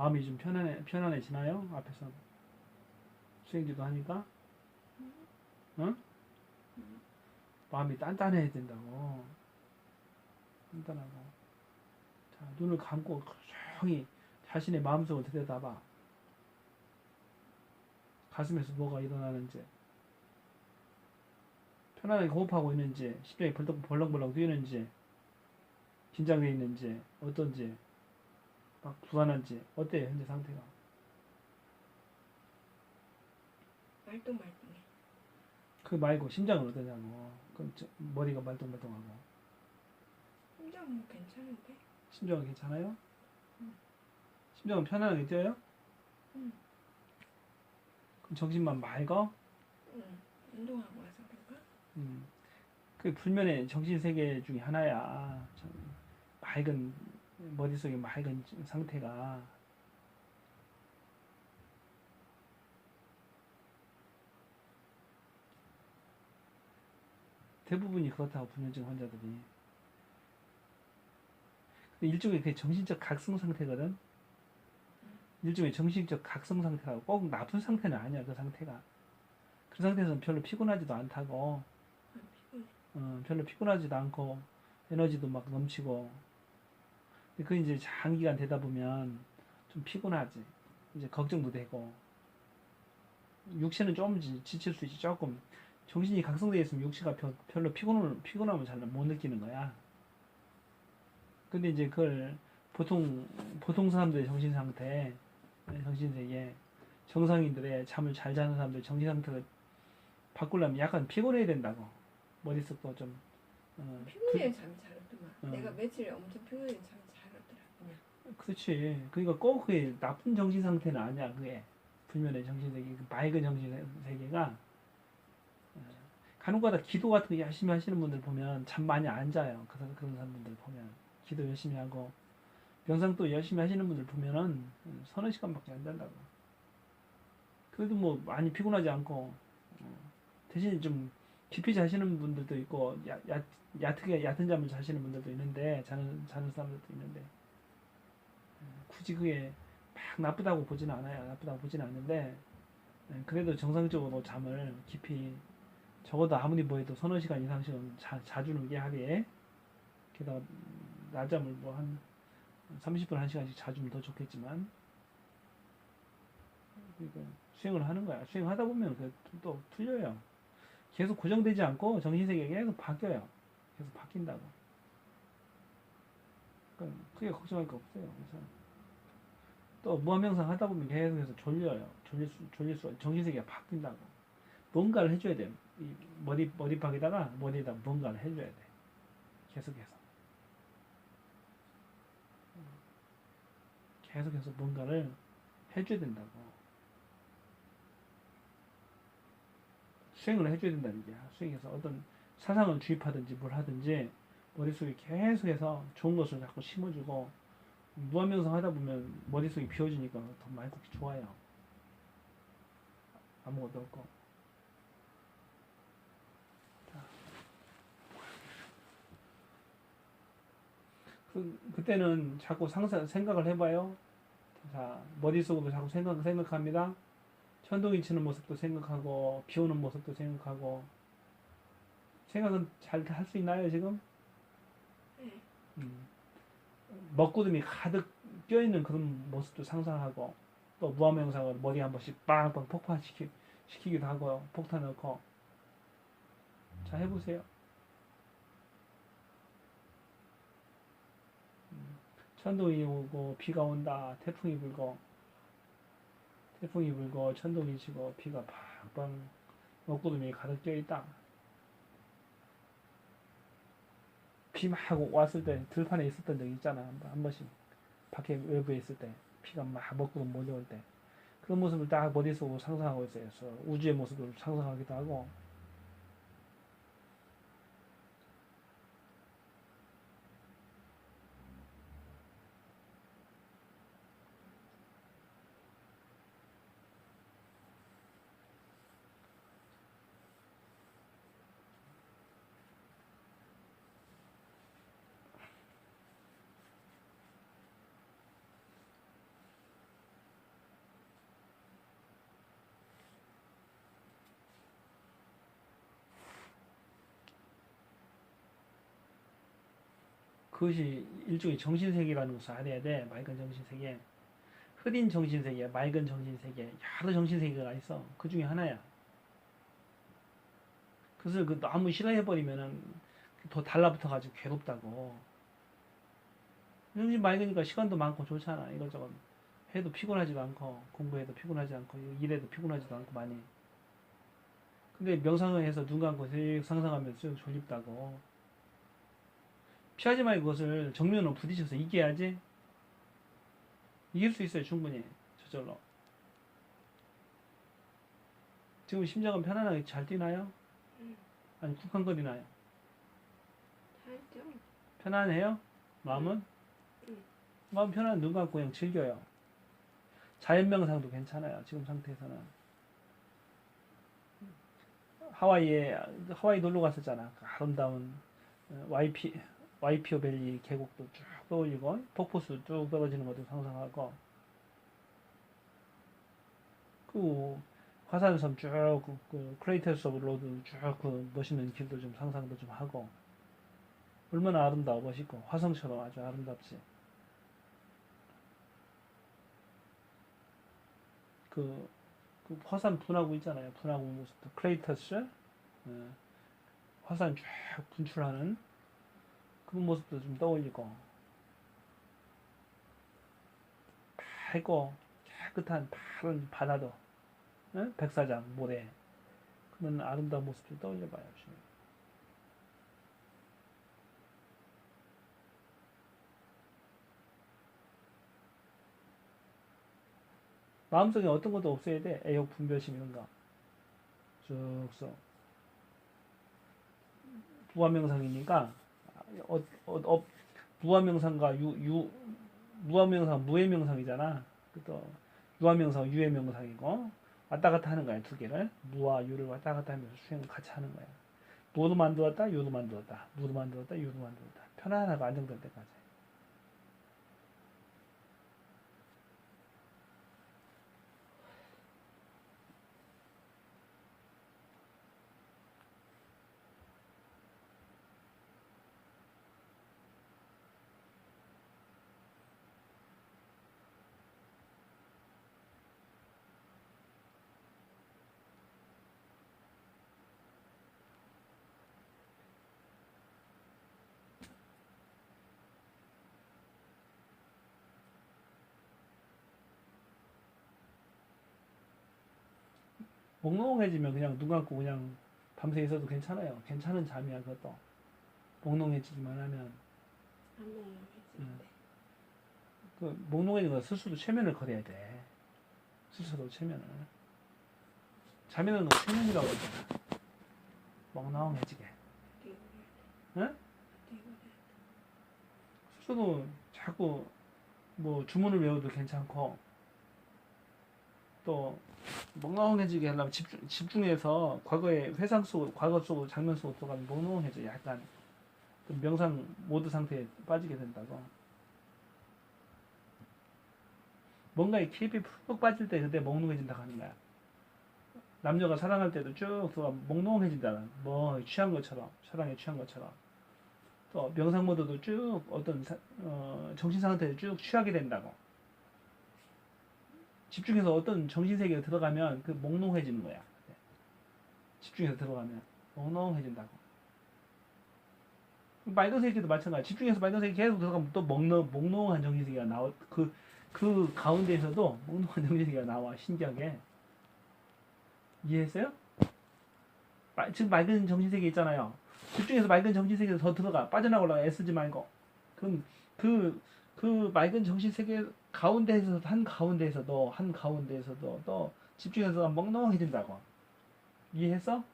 마음이 좀 편안해 편안해지나요? 앞에서 수행지도 하니까? 응? 마음이 단단해야 된다고. 단단하고. 자 눈을 감고 조용히 자신의 마음속을 들여다봐. 가슴에서 뭐가 일어나는지. 편안하게 호흡하고 있는지 심장이 벌떡 벌렁벌렁 뛰는지 긴장되어 있는지 어떤지 막 불안한지 어때요 현재 상태가 말똥말똥해. 그 말고 심장은 어떠냐고 그럼 저- 머리가 말똥말똥하고 심장은 뭐 괜찮은데? 심장은 괜찮아요? 응. 심장은 편안하게 뛰어요? 응. 그럼 정신만 맑어? 응. 운동하고 와서 그런가? 음. 그 불면의 정신 세계 중에 하나야. 참 맑은 머릿속에 맑은 상태가 대부분이 그렇다고 불면증 환자들이. 근데 일종의 그 정신적 각성 상태거든. 일종의 정신적 각성 상태가 꼭 나쁜 상태는 아니야 그 상태가. 그 상태에서는 별로 피곤하지도 않다고. 아. 어, 별로 피곤하지도 않고 에너지도 막 넘치고 그 이제 장기간 되다 보면 좀 피곤하지 이제 걱정도 되고 육체는 좀 지- 지칠 수 있지 조금 정신이 각성되어 있으면 육체가 별- 별로 피곤을 피곤함을 잘 못 느끼는 거야 근데 이제 그걸 보통 보통 사람들의 정신 상태 정신 세계 정상인들의 잠을 잘 자는 사람들 정신 상태를 바꾸려면 약간 피곤해야 된다고 머릿속도 좀 어, 피곤해 잠이 잘 오더만. 어. 내가 며칠 엄청 피곤해 오더라. 그렇지. 그러니까 꼭 그게 나쁜 정신 상태는 아니야. 그게 불면의 정신 세계, 그 맑은 정신 세계가 어, 간혹가다 기도 같은 거 열심히 하시는 분들 보면 잠 많이 안 자요. 그 사람- 그런 사람들 보면 기도 열심히 하고 명상 또 열심히 하시는 분들 보면은 서너 시간밖에 안 잔다고. 그래도 뭐 많이 피곤하지 않고 어, 대신 좀 깊이 자시는 분들도 있고 야, 야, 얕게 얕은 잠을 자시는 분들도 있는데 자는 자는 사람들도 있는데 굳이 그게 막 나쁘다고 보지는 않아요. 나쁘다고 보지는 않는데 예, 그래도 정상적으로 잠을 깊이 적어도 아무리 뭐해도 서너 시간 이상씩은 자, 자주는 게 하루에 게다가 음, 낮잠을 뭐 한 30분 한 시간씩 자주면 더 좋겠지만 그러니까 수행을 하는 거야. 수행하다 보면 그또 풀려요. 계속 고정되지 않고 정신세계가 계속 바뀌어요. 계속 바뀐다고. 그러니까 크게 걱정할 거 없어요. 그래서 또 무한명상 하다 보면 계속해서 졸려요. 졸릴 수, 졸릴 수, 정신세계가 바뀐다고. 뭔가를 해줘야 돼요. 이 머리, 머리팍에다가 머리에다 뭔가를 해줘야 돼. 계속해서. 계속해서 뭔가를 해줘야 된다고. 수행을 해줘야 된다는 얘기야. 수행해서 어떤 사상을 주입하든지 뭘 하든지 머릿속에 계속해서 좋은 것을 자꾸 심어주고 무한명상 하다 보면 머릿속이 비워지니까 더 맑고 좋아요. 아무것도 없고. 자. 그, 그때는 자꾸 상상, 생각을 해봐요. 자, 머릿속으로 자꾸 생각, 생각합니다. 천둥이 치는 모습도 생각하고, 비 오는 모습도 생각하고. 생각은 잘 할 수 있나요, 지금? 네. 음. 먹구름이 가득 껴있는 그런 모습도 상상하고 또 무한명상을 머리 한 번씩 빵빵 폭발시키 시키기도 하고 폭탄 넣고 자 해보세요. 음. 천둥이 오고 비가 온다 태풍이 불고 태풍이 불고 천둥이 치고 비가 팍빵 먹구름이 가득 껴있다. 비 막 왔을 때 들판에 있었던 적 있잖아 한, 번- 한 번씩. 밖에 외부에 있을 때 비가 막 먹고 몰려올 때. 그런 모습을 딱 머릿속으로 상상하고 있어요. 우주의 모습을 상상하기도 하고 그것이 일종의 정신세계라는 것을 알아야 돼. 맑은 정신세계. 흐린 정신세계, 맑은 정신세계, 여러 정신세계가 있어. 그 중에 하나야. 그것을 그 너무 싫어해버리면은 더 달라붙어가지고 괴롭다고. 정신 맑으니까 시간도 많고 좋잖아. 이것저것 해도 피곤하지도 않고 공부해도 피곤하지 않고 일해도 피곤하지도 않고 많이. 근데 명상을 해서 눈 감고 슥 상상하면서 쭉 졸립다고. 피하지 말고 그것을 정면으로 부딪혀서 이겨야지. 이길 수 있어요, 충분히. 저절로. 지금 심장은 편안하게 잘 뛰나요? 응. 아니, 쿵쾅거리나요? 살죠. 편안해요? 마음은? 응. 마음 편안, 눈 감고 그냥 즐겨요. 자연명상도 괜찮아요, 지금 상태에서는. 하와이에, 하와이 놀러 갔었잖아. 그 아름다운 어, 와이피, 와이피오 밸리 계곡도 쭉 떠올리고, 폭포수 쭉 떨어지는 것도 상상하고, 그 화산섬 쭉, 그, 그 크레이터스 오브 로드 쭉그 멋있는 길도 좀 상상도 좀 하고, 얼마나 아름다워 멋있고 화성처럼 아주 아름답지. 그, 그 화산 분화구 있잖아요. 분화구 모습도 크레이터스, 예, 화산 쫙 분출하는 그 모습도 좀 떠올리고 밝고 깨끗한 파란 바다도 예? 백사장 모래 그런 아름다운 모습들 떠올려봐요. 지금. 마음속에 어떤 것도 없어야 돼. 애욕, 분별심 이런 거. 쑥쑥. 무한명상이니까 어, 어, 어, 무한명상과 유, 유, 무한명상, 무해명상이잖아. 또 유한명상, 유해명상이고 왔다 갔다 하는 거야 두 개를 무와 유를 왔다 갔다 하면서 수행을 같이 하는 거야. 무도 만들었다, 유도 만들었다, 무도 만들었다, 유도 만들었다. 편안하고 안정될 때까지. 몽롱해지면 그냥 눈 감고 그냥 밤새 있어도 괜찮아요. 괜찮은 잠이야 그것도. 몽롱해지기만 하면 한 번만 해주는데. 그 몽롱해지는 건 스스로 최면을 걸어야 돼. 스스로 최면을. 잠이라는 건 최면이라고. 몽롱해지게. 그리고 응? 스스로 자꾸 뭐 주문을 외워도 괜찮고 또 몽롱해지게 하려면 집중, 집중해서 과거의 회상 속, 과거 속 장면 속으로 들어가면 몽롱해져. 약간 그 명상 모드 상태에 빠지게 된다고. 뭔가에 깊이 푹 빠질 때 그때 몽롱해진다고 하는 거야. 남녀가 사랑할 때도 쭉 들어가 몽롱해진다. 뭐 취한 것처럼, 사랑에 취한 것처럼. 또 명상 모드도 쭉 어떤 사- 어, 정신 상태에 쭉 취하게 된다고. 집중해서 어떤 정신 세계에 들어가면 그 몽롱해지는 거야. 집중해서 들어가면 몽롱해진다고. 맑은 세계도 마찬가지. 집중해서 맑은 세계 계속 들어가면 또 몽롱 몽롱한 정신 세계가 나와. 그 그 가운데에서도 몽롱한 정신 세계가 나와. 신기하게. 이해했어요? 마- 지금 맑은 정신 세계 있잖아요. 집중해서 맑은 정신 세계에 더 들어가. 빠져나오려고 애쓰지 말고. 그럼 그, 그 맑은 정신 세계 가운데에서, 한 가운데에서도, 한 가운데에서도 또 집중해서 멍멍해진다고. 이해했어?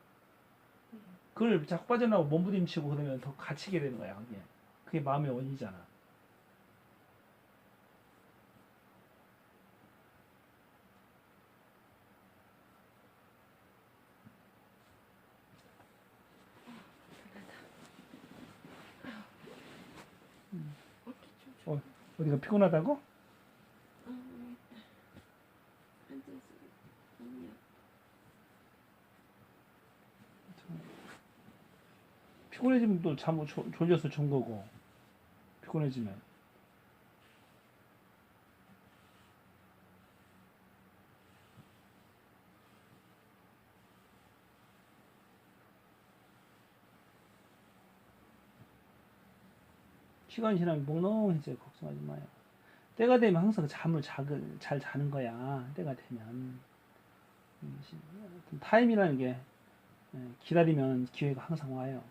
그걸 자꾸 빠져나오고 몸부림치고 그러면 더 갇히게 되는 거야, 그게. 그게 마음의 원이잖아. 어깨 좀 어디가 피곤하다고? 피곤해지면 또 잠, 졸려서 존 거고. 피곤해지면. 시간이 지나면 몽롱해져요. 걱정하지 마요. 때가 되면 항상 잠을 잘, 잘 자는 거야. 때가 되면. 음, 타임이라는 게 예, 기다리면 기회가 항상 와요.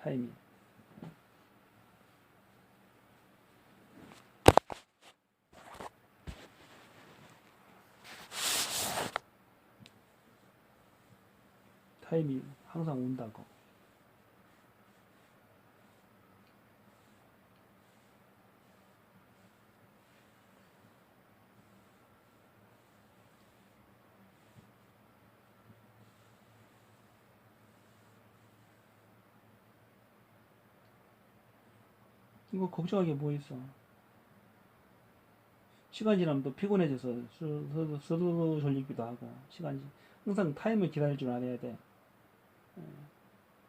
타임이. 타임이 항상 온다고. 이거 걱정할 게뭐 있어? 시간 지나면 또 피곤해져서 스스로 졸리기도 하고 시간 지- 항상 타임을 기다릴 줄 알아야 돼. 예.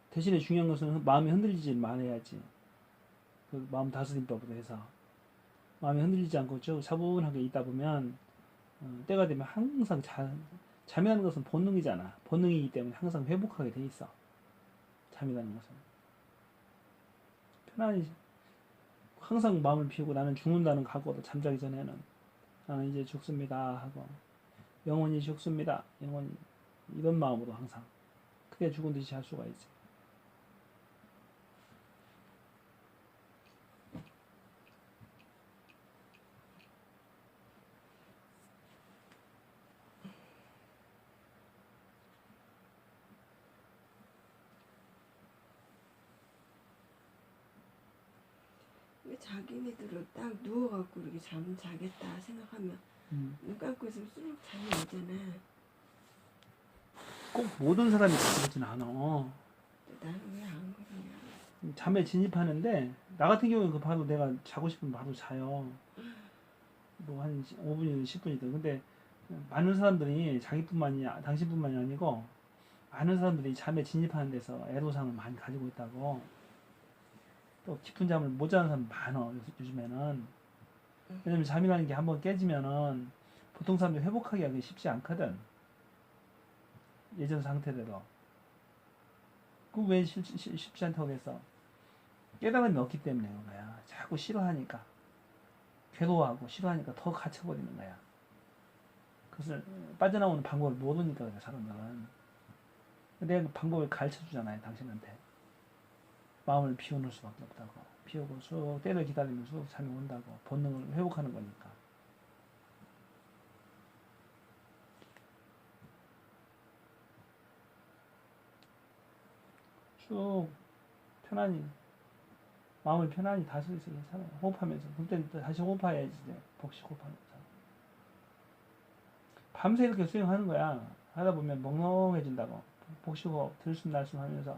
대신에 중요한 것은 마음이 흔들리지 말아야지. 그 마음 다스림법으로 해서 마음이 흔들리지 않고 쭉 차분하게 있다 보면 어, 때가 되면 항상 자, 잠이라는 것은 본능이잖아. 본능이기 때문에 항상 회복하게 돼 있어. 잠이라는 것은 편안히 항상 마음을 비우고 나는 죽는다는 각오로 잠자기 전에는 나는 이제 죽습니다 하고 영원히 죽습니다. 영원히 이런 마음으로 항상 그게 죽은 듯이 할 수가 근 자기네들은 딱 누워갖고 이렇게 잠 자겠다 생각하면 음. 눈 감고 있으면 쑥 잠이 오잖아. 꼭 모든 사람이 다 그러진 않아 근데 나는 왜 안 그러냐. 잠에 진입하는데 나 같은 경우는 그 바로 내가 자고 싶으면 바로 자요 뭐 한 5분이든 10분이든 근데 많은 사람들이 자기뿐만이 당신뿐만이 아니고 많은 사람들이 잠에 진입하는 데서 애로사항을 많이 가지고 있다고 또 깊은 잠을 못 자는 사람 많어 요- 요즘에는. 왜냐면 잠이라는 게 한번 깨지면은 보통 사람들이 회복하기가 쉽지 않거든. 예전 상태대로. 그왜 쉽지 않다고 그랬어 깨달음이 없기 때문에 그런 거야. 자꾸 싫어하니까. 괴로워하고 싫어하니까 더 갇혀버리는 거야. 그것을 빠져나오는 방법을 모르니까 그래 사람들은. 내가 그 방법을 가르쳐 주잖아요 당신한테 마음을 비워놓을 수밖에 없다고. 비우고 쑥 때를 기다리면 쑥 잠이 온다고 본능을 회복하는 거니까. 쭉 편안히 마음을 편안히 다스리세요 괜찮아요 호흡하면서 그때는 또 다시 호흡해야지 복식 호흡하면서 밤새 이렇게 수행하는 거야. 하다 보면 멍멍해진다고. 복식 호흡 들숨날숨 하면서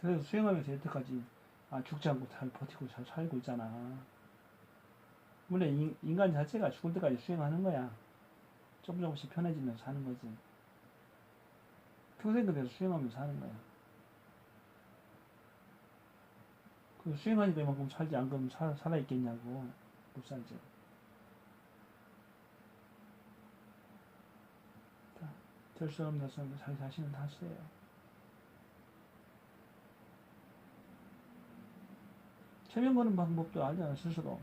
그래서 수행하면서 여태까지 아, 죽지 않고 잘 버티고 잘 살고 있잖아. 물론 인, 인간 자체가 죽을 때까지 수행하는 거야. 조금 조금씩 편해지면서 사는 거지. 평생 그래서 수행하면서 사는 거야. 그 수행하니까 이만큼 살지 안 그러면 살, 살아있겠냐고. 못 살지. 될 수 없는 것은 자기 자신은 다 쓰요. 최면 거는 방법도 알잖아 스스로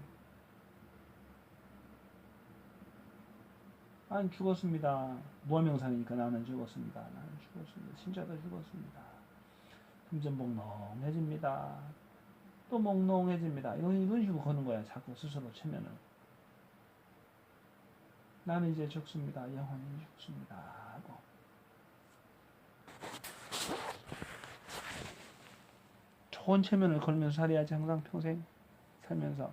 난 죽었습니다. 무한명상이니까 나는 죽었습니다. 나는 죽었습니다. 진짜로 죽었습니다. 점점 몽롱해집니다. 또 몽롱해집니다. 이런, 이런 식으로 거는 거야 자꾸 스스로 최면을. 나는 이제 죽습니다. 영원히 죽습니다 하고 좋은 체면을 걸면서 살아야지 항상 평생 살면서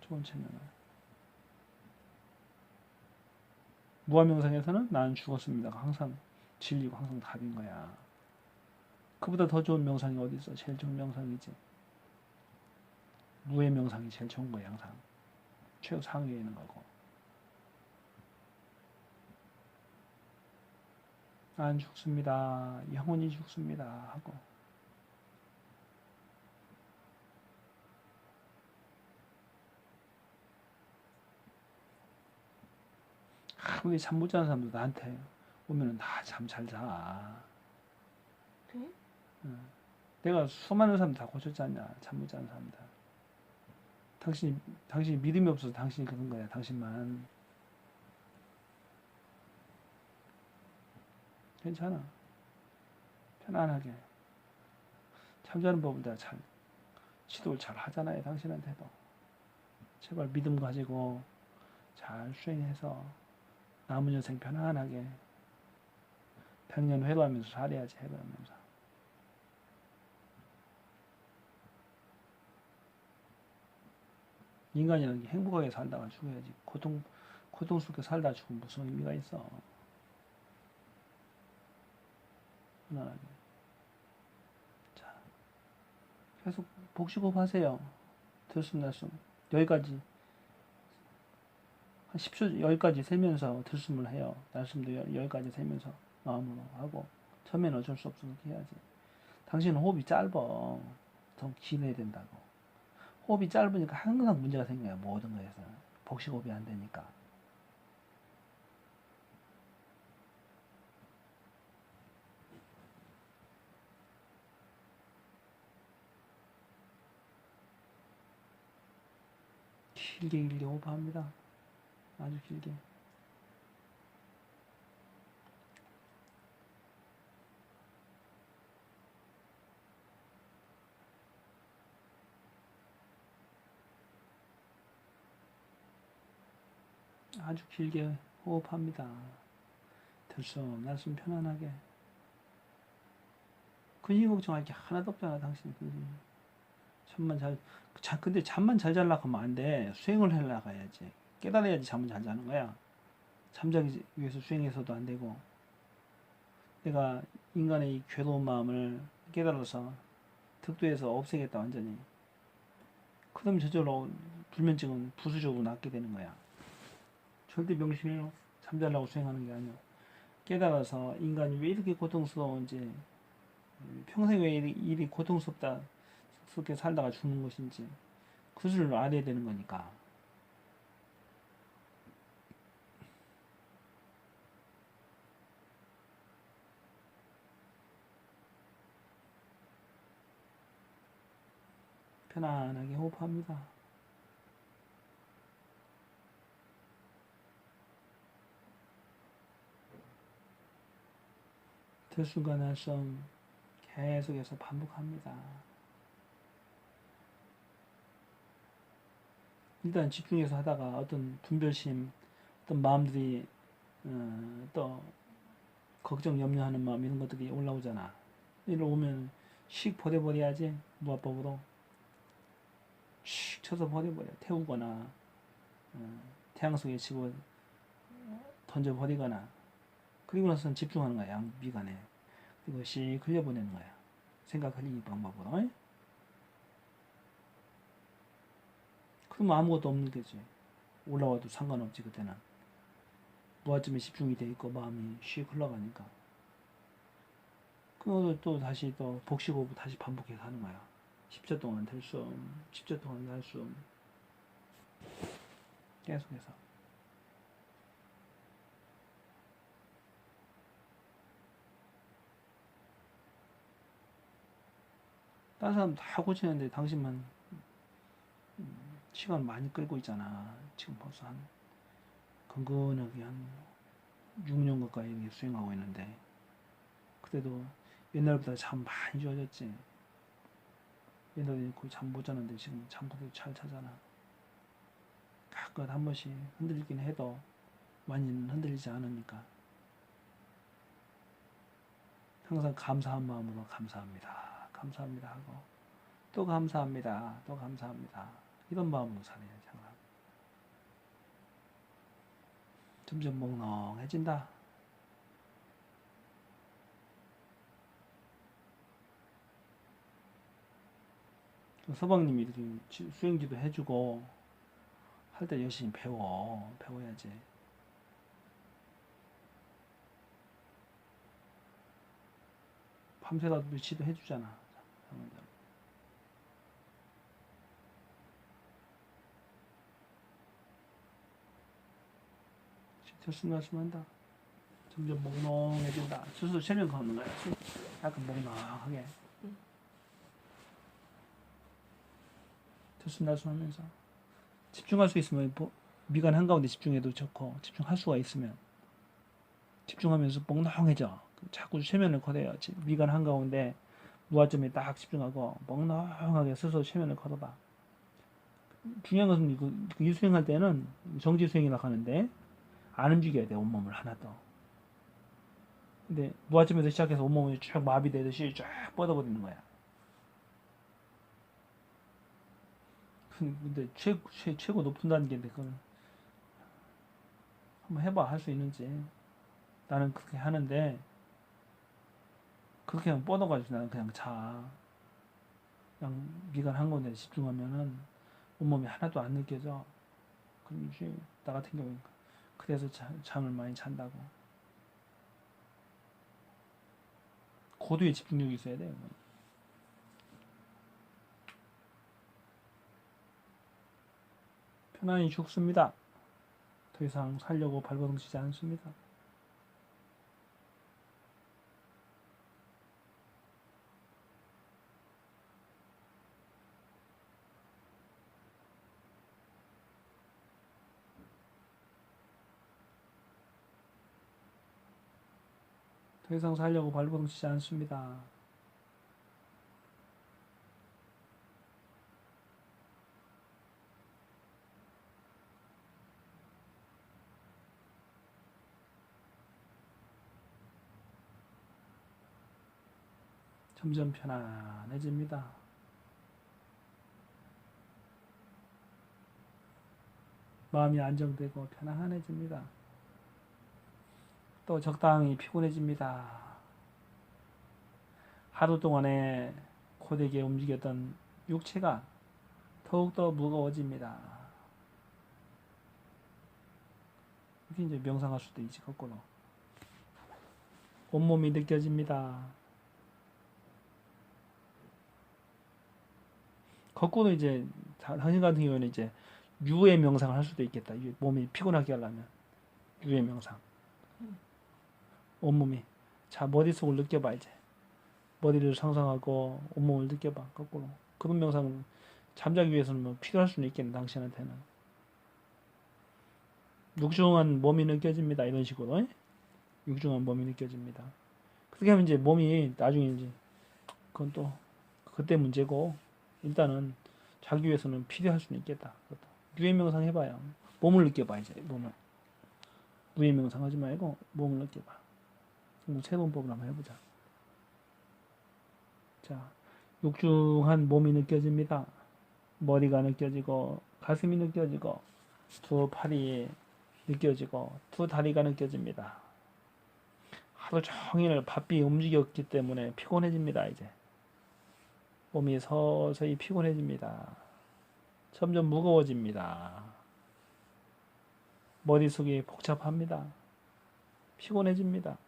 좋은 체면을 무한명상에서는 나는 죽었습니다가 항상 진리고 항상 답인 거야. 그보다 더 좋은 명상이 어디 있어? 제일 좋은 명상이지. 무의 명상이 제일 좋은 거야 항상. 최고 상위에 있는 거고. 난 죽습니다. 영혼이 죽습니다. 하고. 아무리 잠못 자는 사람도 나한테 오면은 다잠잘 자. 그래? 응. 내가 수많은 사람 다 고쳤지 않냐. 잠 못 자는 사람들. 당신이, 당신이 믿음이 없어서 당신이 그런 거야. 당신만. 괜찮아. 편안하게. 잠자는 법을 내가 잘, 지도를 잘 하잖아요. 당신한테도. 제발 믿음 가지고 잘 수행해서 남은 여생 편안하게 백년 회도하면서 살아야지 회도하면서. 인간이라는 게 행복하게 살다가 죽어야지. 고통 고통 속에 살다 죽으면 무슨 의미가 있어? 편안하게 자 계속 복식호흡 하세요. 들숨 날숨. 여기까지 한 10초 여기까지 세면서 들숨을 해요. 날숨도 여- 여기까지 세면서 마음으로 하고 처음에는 어쩔 수 그렇게 해야지. 당신은 호흡이 짧아. 더 길어야 된다고. 호흡이 짧으니까 항상 문제가 생겨요 모든 거에서. 복식호흡이 안 되니까. 길게 길게 호흡합니다 아주 길게 아주 길게 호흡합니다. 들숨 날숨 편안하게. 근심 걱정할 게 하나도 없잖아 당신 근심. 잠만 잘, 자, 근데 잠만 잘 잘라고 하면 안 돼. 수행을 하려고 해야지. 깨달아야지 잠은 잘 자는 거야. 잠자기 위해서 수행해서도 안 되고. 내가 인간의 이 괴로운 마음을 깨달아서 득도해서 없애겠다 완전히. 그럼 저절로 불면증은 부수적으로 낫게 되는 거야. 절대 명심해요. 잠자려고 수행하는 게 아니야. 깨달아서 인간이 왜 이렇게 고통스러운지, 평생 왜 일이, 일이 고통스럽다, 스럽게 살다가 죽는 것인지, 그것을 알아야 되는 거니까. 편안하게 호흡합니다. 날숨 계속해서 반복합니다. 일단 집중해서 하다가 어떤 분별심, 어떤 마음들이 어, 또 걱정, 염려하는 마음 이런 것들이 올라오잖아. 이런 오면 씩 버려버려야지 무화법으로 씩 쳐서 버려버려. 태우거나 어, 태양 속에 집어 던져 버리거나. 그리고 나서는 집중하는 거야 양 미간에. 그리고 씩 흘려보내는 거야. 생각 흘리기 방법으로. 어이? 그러면 아무것도 없는 거지. 올라와도 상관없지 그때는. 무아점에 집중이 돼 있고 마음이 씩 흘러가니까. 그거 또 다시 또 복식호흡 다시 반복해서 하는 거야 10초 동안 들숨 10초 동안 날숨 계속해서 다른 사람 다 고치는데 당신만 음, 시간 많이 끌고 있잖아. 지금 벌써 한 근근하게 한 6년 가까이 수행하고 있는데 그래도 옛날보다 잠 많이 좋아졌지. 옛날에 거의 잠못 자는데 지금 잠 그래도 잘 자잖아. 가끔 한 번씩 흔들리긴 해도 많이는 흔들리지 않으니까 항상 감사한 마음으로 감사합니다. 감사합니다 하고 또 감사합니다. 또 감사합니다. 이런 마음으로 살아야지 항상. 점점 몽롱해진다. 서방님이 이렇게 지- 수행지도 해주고 할 때 열심히 배워 배워야지. 밤새라도 지도 해주잖아. 들숨날숨한다. 점점 몽롱해진다. 스스로 체면 걷는 거야. 수- 약간 몽롱하게. 응. 들숨날숨하면서 집중할 수 있으면 뭐 미간 한가운데 집중해도 좋고 집중할 수가 있으면 집중하면서 몽롱해져. 자꾸 최면을. 지- 미간 한가운데 무화점에 딱 집중하고 몽롱하게 스스로 최면을 걷어봐. 중요한 것은 이거 이 수행할 때는 정지 수행이라고 하는데 안 움직여야 돼 온몸을 하나도. 근데 무아점에서 시작해서 온몸이 쭉 마비되듯이 쫙 뻗어버리는 거야. 근데 최, 최, 최고 높은 단계인데 그건 한번 해봐 할 수 있는지. 나는 그렇게 하는데 그렇게 하면 뻗어가지고 나는 그냥 자. 그냥 미간 한 군데 집중하면은 온몸이 하나도 안 느껴져. 이제 나 같은 경우는 그래서 자, 잠을 많이 잔다고. 고도의 집중력이 있어야 돼요 편안히 죽습니다 더 이상 살려고 발버둥치지 않습니다 더 이상 살려고 발버둥치지 않습니다. 점점 편안해집니다. 마음이 안정되고 편안해집니다. 또 적당히 피곤해집니다. 하루 동안에 고되게 움직였던 육체가 더욱더 무거워집니다. 이렇게 이제 명상할 수도 있지, 거꾸로. 온몸이 느껴집니다. 거꾸로 이제, 다- 당신 같은 경우에는 이제 유의 명상을 할 수도 있겠다. 유- 몸이 피곤하게 하려면. 유의 명상. 온몸이 자 머릿속을 느껴봐 이제 머리를 상상하고 온몸을 느껴봐 거꾸로 그런 명상 잠자기 위해서는 뭐 필요할 수는 있겠네 당신한테는 육중한 몸이 느껴집니다 이런 식으로 에? 육중한 몸이 느껴집니다 그렇게 하면 이제 몸이 나중에 이제 그건 또 그때 문제고 일단은 자기 위해서는 필요할 수는 있겠다 그것도 유의 명상 해봐요 몸을 느껴봐 이제 몸을 무의 명상 하지 말고 몸을 느껴봐 뭐 새로운 법을 한번 해보자. 자, 육중한 몸이 느껴집니다. 머리가 느껴지고, 가슴이 느껴지고, 두 팔이 느껴지고, 두 다리가 느껴집니다. 하루 종일 바삐 움직였기 때문에 피곤해집니다, 이제. 몸이 서서히 피곤해집니다. 점점 무거워집니다. 머릿속이 복잡합니다. 피곤해집니다.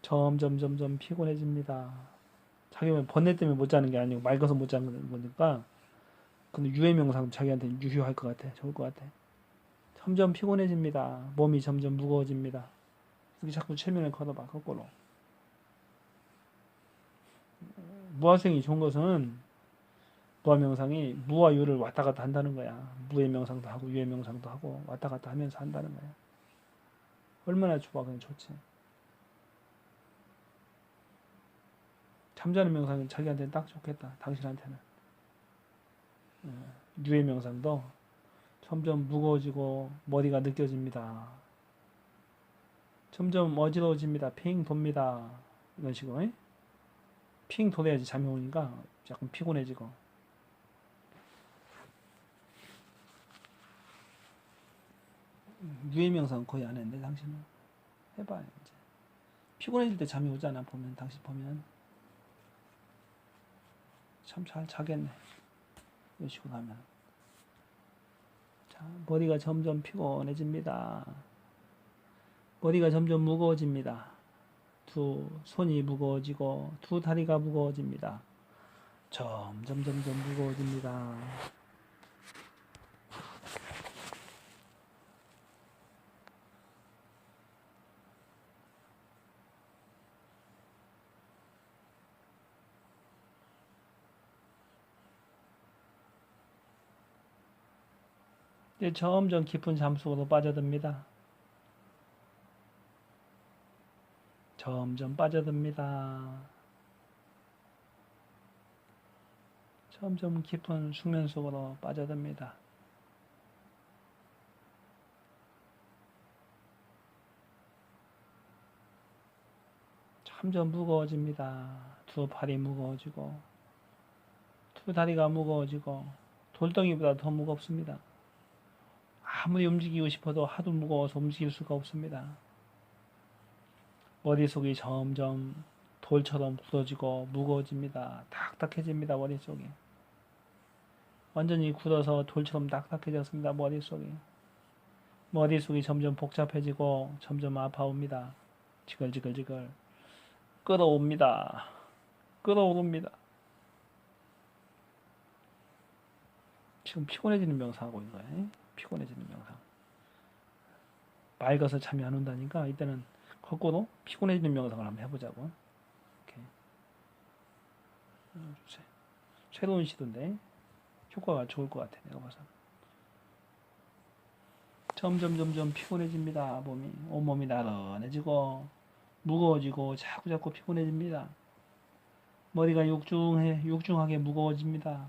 점점 점점 피곤해집니다. 자기는 번뇌 때문에 못 자는 게 아니고 맑아서 못 자는 거니까 근데 유해 명상 자기한테 유효할 것 같아. 좋을 것 같아. 점점 피곤해집니다. 몸이 점점 무거워집니다. 이렇게 자꾸 체면을 걷어봐 거꾸로. 무화생이 좋은 것은 무화 명상이 무와 유를 왔다 갔다 한다는 거야. 무의 명상도 하고 유의 명상도 하고 왔다 갔다 하면서 한다는 거야. 얼마나 좋아 그냥 좋지. 잠자는 명상은 자기한테는 딱 좋겠다. 당신한테는. 어, 유의 명상도 점점 무거워지고 머리가 느껴집니다. 점점 어지러워집니다. 핑 돕니다. 이런 식으로. 에? 핑 돌아야지 잠이 오니까 약간 피곤해지고. 유해 명상 거의 안 했는데 당신은? 해봐요 이제. 피곤해질 때 잠이 오잖아 보면 당신 보면. 참 잘 자겠네. 식으로 하면. 자 머리가 점점 피곤해집니다. 머리가 점점 무거워집니다 두 손이 무거워지고 두 다리가 무거워집니다 점점 점점 무거워집니다 이제 점점 깊은 잠 속으로 빠져듭니다. 점점 빠져듭니다. 점점 깊은 숙면 속으로 빠져듭니다. 점점 무거워집니다. 두 팔이 무거워지고, 두 다리가 무거워지고, 돌덩이보다 더 무겁습니다. 아무리 움직이고 싶어도 하도 무거워서 움직일 수가 없습니다. 머릿속이 점점 돌처럼 굳어지고 무거워집니다. 딱딱해집니다. 머릿속이. 완전히 굳어서 돌처럼 딱딱해졌습니다. 머릿속이. 머릿속이 점점 복잡해지고 점점 아파옵니다. 지글지글지글. 끌어옵니다. 끌어오릅니다. 지금 피곤해지는 명상하고 있는 거예요. 피곤해지는 명상. 맑아서 잠이 안 온다니까 이때는 거꾸로 피곤해지는 명상을 한번 해보자고. 이렇게. 새로운 시도인데 효과가 좋을 것 같아 내가 봐서. 점점 점점 피곤해집니다 몸이 온몸이 나른해지고 무거워지고 자꾸 자꾸 피곤해집니다. 머리가 육중해 육중하게 무거워집니다.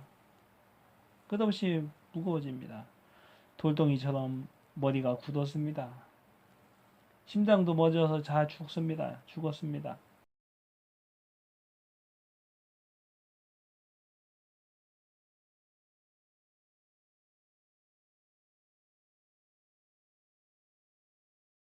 끝없이 무거워집니다. 돌덩이처럼 머리가 굳었습니다. 심장도 멎어서 자 죽습니다. 죽었습니다.